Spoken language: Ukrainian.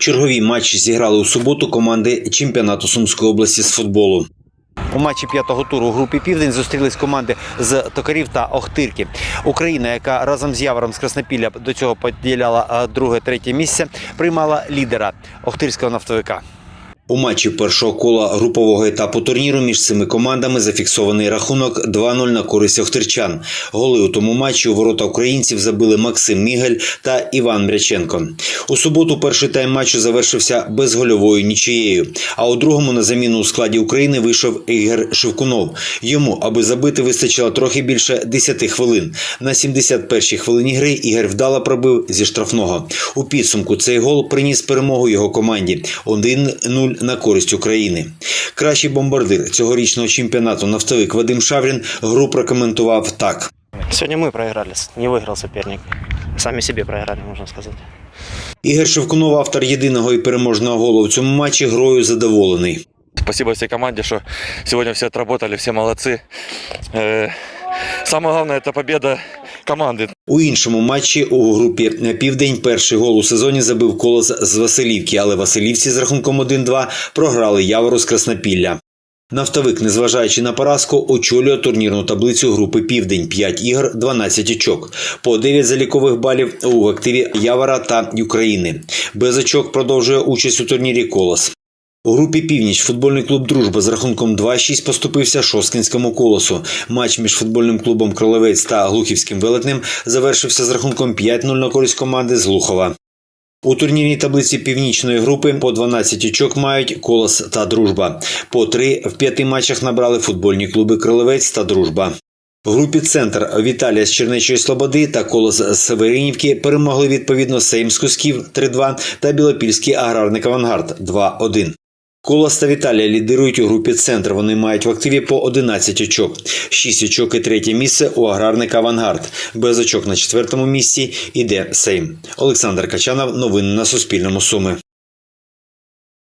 Чергові матчі зіграли у суботу команди чемпіонату Сумської області з футболу. У матчі п'ятого туру у групі Південь зустрілись команди з Токарів та Охтирки. Україна, яка разом з Явором з Краснопілля до цього поділяла е, друге-третє місце, приймала лідера Охтирського нафтовика. У матчі першого кола групового етапу турніру між цими командами зафіксований рахунок 2-0 на користь охтирчан. Голи у тому матчі у ворота українців забили Максим Мігель та Іван Мряченко. У суботу перший тайм матчу завершився безгольовою нічиєю. А у другому на заміну у складі України вийшов Ігор Шевкунов. Йому, аби забити, вистачило трохи більше 10 хвилин. На 71-й хвилині гри Ігор вдало пробив зі штрафного. У підсумку цей гол приніс перемогу його команді 1-0 на користь України. Кращий бомбардир цьогорічного чемпіонату нафтовик Вадим Шаврін гру прокоментував так. Сегодня мы проиграли, не выиграл соперник. Сами себе проиграли, можно сказать. Ігор Шевкунов, автор єдиного і переможного голу в цьому матчі, грою задоволений. Спасибо всей команде, что сегодня все отработали, все молодцы. Э, Самое главное это победа команды. У іншому матчі у групі Південь перший гол у сезоні забив колос з Василівки, але Василівці з рахунком 1-2 програли Явору з Краснопілля. Нафтовик, незважаючи на поразку, очолює турнірну таблицю групи Південь 5 ігор, 12 очок, по 9 залікових балів у активі Явора та України. Без очок продовжує участь у турнірі Колос. У групі Північ футбольний клуб Дружба з рахунком 2-6 поступився Шосткинському колосу. Матч між футбольним клубом Кролевець та Глухівським велетнем завершився з рахунком 5-0 на користь команди з Глухова. У турнірній таблиці північної групи по 12 очок мають Колос та Дружба. По 3 в п'яти матчах набрали футбольні клуби Кролевець та Дружба. В групі Центр Віталія з Чернечої Слободи та Колос з Северинівки перемогли відповідно Сейм з Кусків 3-2 та Білопільський аграрник Авангард 2-1. Колос та Віталія лідирують у групі Центр. Вони мають в активі по 11 очок. 6 очок і третє місце у аграрника Авангард. Без очок на четвертому місці іде Сейм. Олександр Качанов. Новини на Суспільному. Суми.